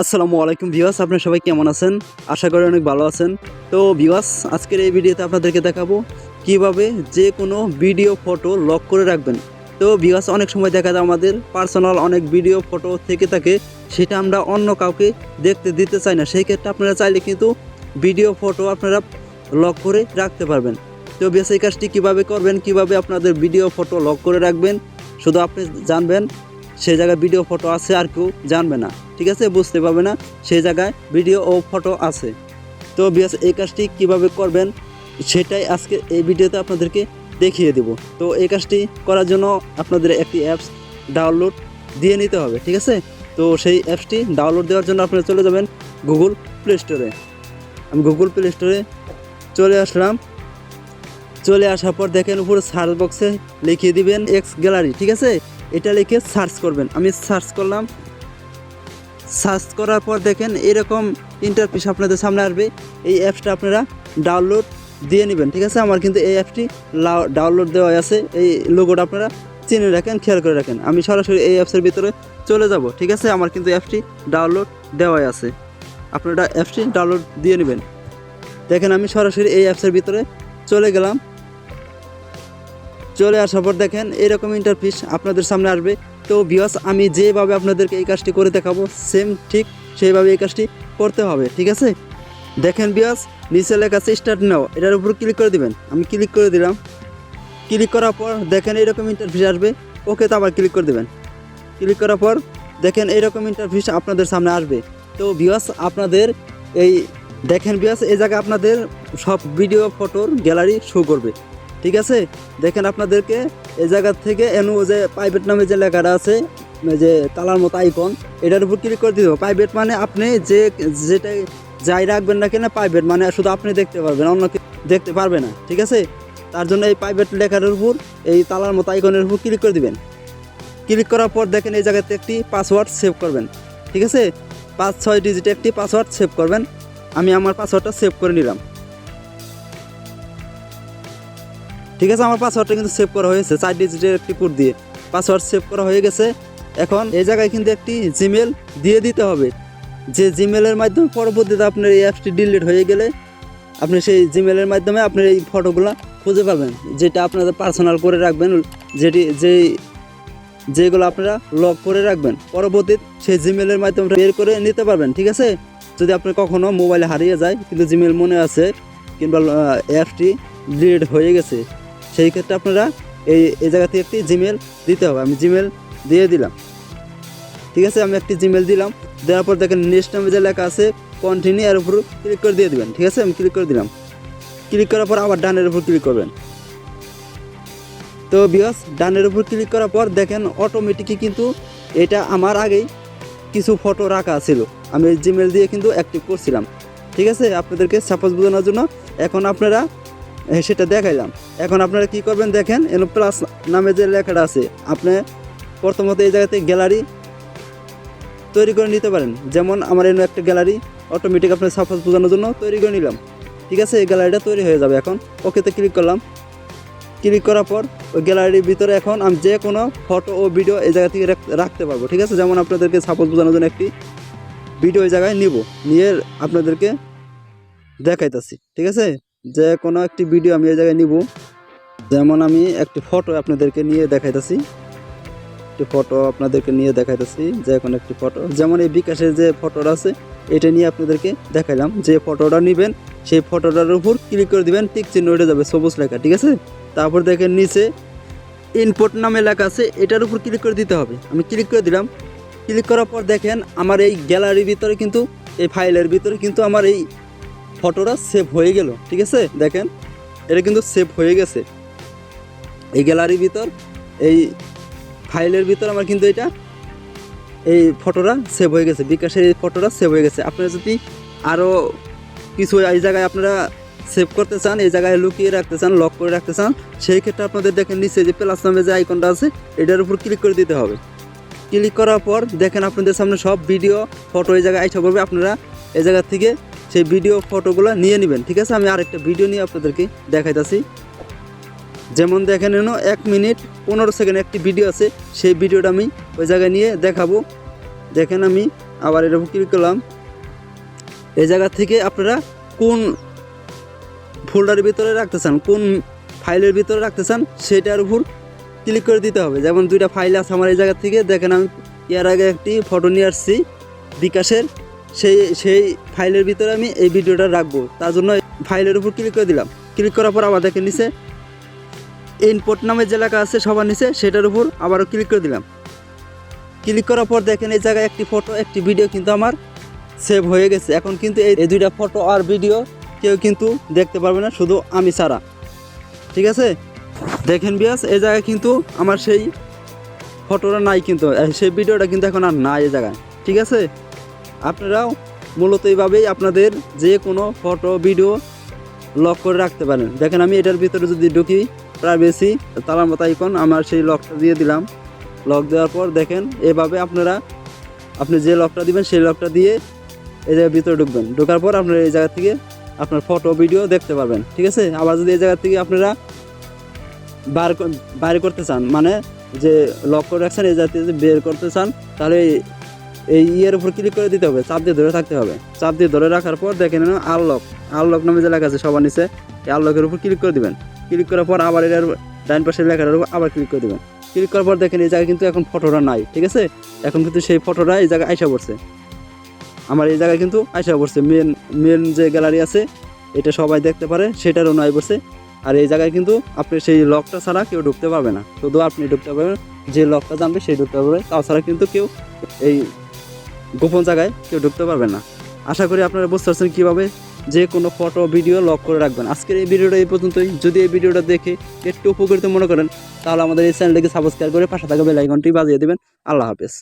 আসসালামু আলাইকুম ভিউয়ার্স, আপনারা সবাই কেমন আছেন? আশা করি অনেক ভালো আছেন। তো ভিউয়ার্স, আজকের এই ভিডিওতে আপনাদেরকে দেখাবো কীভাবে যে কোনো ভিডিও ফটো লক করে রাখবেন। তো ভিউয়ার্স, অনেক সময় দেখা যায় আমাদের পার্সোনাল অনেক ভিডিও ফটো থেকে থাকে, সেটা আমরা অন্য কাউকে দেখতে দিতে চাই না। সেই ক্ষেত্রে আপনারা চাইলে কিন্তু ভিডিও ফটো আপনারা লক করে রাখতে পারবেন। তো ভিউয়ার্স, এই কাজটি কীভাবে করবেন, কীভাবে আপনাদের ভিডিও ফটো লক করে রাখবেন, শুধু আপনি জানবেন। সেই জায়গায় ভিডিও ফটো আছে আর কেউ জানবে না। ঠিক আছে? বুঝতে পারবে না? সেই জায়গায় ভিডিও ও ফটো আছে। তো বিয়াস এই কাজটি কীভাবে করবেন সেটাই আজকে এই ভিডিওতে আপনাদেরকে দেখিয়ে দেব। তো এই কাজটি করার জন্য আপনাদের একটি অ্যাপস ডাউনলোড দিয়ে নিতে হবে, ঠিক আছে? তো সেই অ্যাপসটি ডাউনলোড দেওয়ার জন্য আপনারা চলে যাবেন গুগল প্লে স্টোরে আমি গুগল প্লে স্টোরে চলে আসলাম। চলে আসার পর দেখেন উপরে সার্চ বক্সে লিখিয়ে দিবেন এক্স গ্যালারি ঠিক আছে? এটা লিখে সার্চ করবেন। আমি সার্চ করলাম। সার্চ করার পর দেখেন এরকম ইন্টারফেস আপনাদের সামনে আসবে। এই অ্যাপসটা আপনারা ডাউনলোড দিয়ে নেবেন, ঠিক আছে? আমার কিন্তু এই অ্যাপসটি ডাউনলোড দেওয়া আছে। এই লোগোটা আপনারা চিনে রাখেন, খেয়াল করে রাখেন। আমি সরাসরি এই অ্যাপসের ভিতরে চলে যাব, ঠিক আছে? আমার কিন্তু অ্যাপটি ডাউনলোড দেওয়াই আছে। আপনারা অ্যাপসটি ডাউনলোড দিয়ে নেবেন। দেখেন আমি সরাসরি এই অ্যাপসের ভিতরে চলে গেলাম। চলে আসার পর দেখেন এরকম ইন্টারফিস আপনাদের সামনে আসবে। তো বিয়াস আমি যেভাবে আপনাদেরকে এই কাজটি করে দেখাবো সেম ঠিক সেইভাবে এই কাজটি করতে হবে, ঠিক আছে? দেখেন বিয়াস নিচে লেখা আছে স্টার্ট নাও এটার উপর ক্লিক করে দিবেন। আমি ক্লিক করে দিলাম। ক্লিক করার পর দেখেন এরকম ইন্টারফিস আসবে। ওকে তো আবার ক্লিক করে দেবেন। ক্লিক করার পর দেখেন এইরকম ইন্টারফিস আপনাদের সামনে আসবে। তো বিয়াস আপনাদের এই, দেখেন বিয়াস এই জায়গায় আপনাদের সব ভিডিও ফটোর গ্যালারি শো করবে। ঠিক আছে? দেখেন আপনাদেরকে এই জায়গা থেকে এনু যে প্রাইভেট নামে যে লেখাটা আছে যে তালার মতো আইকন এটার উপর ক্লিক করে দিতে প্রাইভেট মানে আপনি যে, যেটা যাই রাখবেন না কেন প্রাইভেট মানে শুধু আপনি দেখতে পারবেন, অন্য দেখতে পারবে না, ঠিক আছে? তার জন্য এই প্রাইভেট লেখার উপর, এই তালার মতো আইকনের উপর ক্লিক করে দিবেন। ক্লিক করার পর দেখেন এই জায়গাতে একটি পাসওয়ার্ড সেভ করবেন, ঠিক আছে? পাঁচ ছয় ডিজিটে একটি পাসওয়ার্ড সেভ করবেন। আমি আমার পাসওয়ার্ডটা সেভ করে নিলাম। ঠিক আছে, আমার পাসওয়ার্ডটা কিন্তু সেভ করা হয়েছে, চার ডিজিটের একটি কোড দিয়ে। পাসওয়ার্ড সেভ করা হয়ে গেছে। এখন এই জায়গায় কিন্তু একটি জিমেল দিয়ে দিতে হবে। যে জিমেলের মাধ্যমে পরবর্তীতে আপনার এই অ্যাপসটি ডিলিট হয়ে গেলে আপনি সেই জিমেলের মাধ্যমে আপনার এই ফটোগুলো খুঁজে পাবেন। যেটা আপনাদের পার্সোনাল করে রাখবেন, যেটি, যেই, যেগুলো আপনারা লক করে রাখবেন। পরবর্তী সেই জিমেলের মাধ্যমে বের করে নিতে পারবেন, ঠিক আছে? যদি আপনার কখনো মোবাইলে হারিয়ে যায়, কিন্তু জিমেল মনে আছে, কিংবা অ্যাপটি ডিলিট হয়ে গেছে। সেই ক্ষেত্রে আপনারা এই এই জায়গা থেকে একটি জিমেল দিতে হবে। আমি জিমেল দিয়ে দিলাম। ঠিক আছে? আমি একটি জিমেল দিলাম। দেওয়ার পর দেখেন নেক্সট নামে যে লেখা আছে কন্টিনিউ এর উপর ক্লিক করে দিয়ে দিবেন। ঠিক আছে? আমি ক্লিক করে দিলাম। ক্লিক করার পর আবার ডানের উপর ক্লিক করবেন। তো বিয়স ডানের উপর ক্লিক করার পর দেখেন অটোমেটিকই কিন্তু এটা আমার আগেই কিছু ফটো রাখা ছিল। আমি জিমেল দিয়ে কিন্তু অ্যাক্টিভ করছিলাম। ঠিক আছে? আপনাদেরকে সাপোজ বোঝানোর জন্য এখন আপনারা সেটা দেখাইলাম। এখন আপনারা কি করবেন দেখেন এলো প্লাস নামে যে লেখাটা আছে, আপনি প্রথমত এই জায়গাতে গ্যালারি তৈরি করে নিতে পারেন। যেমন আমার এনে একটা গ্যালারি অটোমেটিক আপনার সাপোজ বোঝানোর জন্য তৈরি করে নিলাম। ঠিক আছে, এই গ্যালারিটা তৈরি হয়ে যাবে এখন। ওকেতে ক্লিক করলাম। ক্লিক করার পর ওই গ্যালারির ভিতরে এখন আমি যে কোনো ফটো ও ভিডিও এই জায়গা থেকে রাখ- রাখতে পারব। ঠিক আছে, যেমন আপনাদেরকে সাপোজ বোঝানোর জন্য একটি ভিডিও এই জায়গায় নিব। নিয়ে আপনাদেরকে দেখাইতেছি। ঠিক আছে? যে কোনো একটি ভিডিও আমি এই জায়গায় নিব। যেমন আমি একটি ফটো আপনাদেরকে নিয়ে দেখাইতেছি। একটি ফটো আপনাদেরকে নিয়ে দেখাইতেছি, যে কোনো একটি ফটো যেমন এই বিকাশের যে ফটোটা আছে, এটা নিয়ে আপনাদেরকে দেখাইলাম। যে ফটোটা নেবেন, সেই ফটোটার উপর ক্লিক করে দিবেন টিক চিহ্ন উঠে যাবে সবুজ লেখা, ঠিক আছে? তারপর দেখেন নিচে ইনপুট নামে লেখা আছে, এটার উপর ক্লিক করে দিতে হবে। আমি ক্লিক করে দিলাম। ক্লিক করার পর দেখেন, আমার এই গ্যালারির ভিতরে কিন্তু, এই ফাইলের ভিতরে কিন্তু আমার এই ফটোটা সেভ হয়ে গেল, ঠিক আছে? দেখেন, এটা কিন্তু সেভ হয়ে গেছে। এই গ্যালারির ভিতর, এই ফাইলের ভিতর আমার কিন্তু এটা, এই ফটোটা সেভ হয়ে গেছে, বিকাশের এই ফটোটা সেভ হয়ে গেছে। আপনারা যদি আরও কিছু এই জায়গায় আপনারা সেভ করতে চান, এই জায়গায় লুকিয়ে রাখতে চান লক করে রাখতে চান, সেই ক্ষেত্রে আপনাদের দেখেন নিচে যে প্লাস নামে যে আইকনটা আছে, এটার উপর ক্লিক করে দিতে হবে। ক্লিক করার পর দেখেন আপনাদের সামনে সব ভিডিও ফটো এই জায়গায় আইসা করবে আপনারা এই জায়গা থেকে সেই ভিডিও ফটোগুলো নিয়ে নেবেন, ঠিক আছে? আমি আরেকটা ভিডিও নিয়ে আপনাদেরকে দেখাইতেছি। যেমন দেখেন এনো, এক মিনিট পনেরো সেকেন্ড একটি ভিডিও আছে। সেই ভিডিওটা আমি ওই জায়গায় নিয়ে দেখাবো। দেখেন আমি আবার এরকম ক্লিক করলাম। এই জায়গা থেকে আপনারা কোন ফোল্ডারের ভিতরে রাখতে চান, কোন ফাইলের ভিতরে রাখতে চান, সেটার উপর ক্লিক করে দিতে হবে। যেমন দুইটা ফাইল আছে আমার এই জায়গা থেকে। দেখেন আমি এর আগে একটি ফটো নিয়ে আসছি, বিকাশের। সেই সেই ফাইলের ভিতরে আমি এই ভিডিওটা রাখব। তার জন্য ফাইলের উপর ক্লিক করে দিলাম। ক্লিক করার পর আবার দেখেন নিচে ইনপুট নামের যে লেখা আছে সবার নিচে, সেটার উপর আবারও ক্লিক করে দিলাম। ক্লিক করার পর দেখেন এই জায়গায় একটি ফটো একটি ভিডিও কিন্তু আমার সেভ হয়ে গেছে। এখন কিন্তু এই এই দুইটা ফটো আর ভিডিও কেউ কিন্তু দেখতে পারবে না, শুধু আমি ছাড়া। ঠিক আছে? দেখেন বিয়াস এই জায়গায় কিন্তু আমার সেই ফটোটা নাই কিন্তু। সেই ভিডিওটা কিন্তু এখন আর নাই এই জায়গায়। ঠিক আছে? আপনারাও মূলত এইভাবেই আপনাদের যে কোনো ফটো, ভিডিও লক করে রাখতে পারেন। দেখেন আমি এটার ভিতরে যদি ঢুকি প্রাইভেসি তালার মতো আইকন আমার সেই লকটা দিয়ে দিলাম। লক দেওয়ার পর দেখেন, এভাবে আপনারা, আপনি যে লকটা দিবেন, সেই লকটা দিয়ে এই জায়গার ভিতরে ঢুকবেন। ঢোকার পর আপনারা এই জায়গা থেকে আপনার ফটো ভিডিও দেখতে পারবেন। ঠিক আছে? আবার যদি এই জায়গা থেকে আপনারা বার বাইরে করতে চান মানে যে লক করে রাখছেন, এই জায়গা থেকে বের করতে চান, তাহলে এই- ইয়ের উপর ক্লিক করে দিতে হবে, চাপ দিয়ে ধরে থাকতে হবে। চাপ দিয়ে ধরে রাখার পর দেখেন আনলক আনলক নামে যে লেখা আছে সবার নিচে, এই আনলকের উপর ক্লিক করে দিবেন। ক্লিক করার পর আবার এটার ডাইন পাশে লেখাটার উপর আবার ক্লিক করে দিবেন। ক্লিক করার পর দেখেন এই জায়গায় কিন্তু এখন ফটোটা নাই, ঠিক আছে? এখন কিন্তু সেই ফটোটা এই জায়গায় আইসা পড়ছে। আমার এই জায়গায় কিন্তু আইসা পড়ছে মেন মেন যে গ্যালারি আছে, এটা সবাই দেখতে পারে, সেটারও নাই পড়ছে। আর এই জায়গায় কিন্তু আপনি সেই লকটা ছাড়া কেউ ঢুকতে পারবে না। শুধু আপনি ঢুকতে পারবেন, যে লকটা জানবে সেই ঢুকতে পারবে। তাছাড়া কিন্তু কেউ এই গোপন জায়গায় কেউ ঢুকতে পারবে না। আশা করি আপনারা বুঝতে পারছেন কীভাবে যে কোনো ফটো, ভিডিও লক করে রাখবেন। আজকের এই ভিডিওটা এই পর্যন্তই। যদি এই ভিডিওটা দেখে একটু উপকৃত মনে করেন, তাহলে আমাদের এই চ্যানেলটিকে সাবস্ক্রাইব করে পাশে থাকা বেলাইকনটি বাজিয়ে দেবেন। আল্লাহ হাফেজ।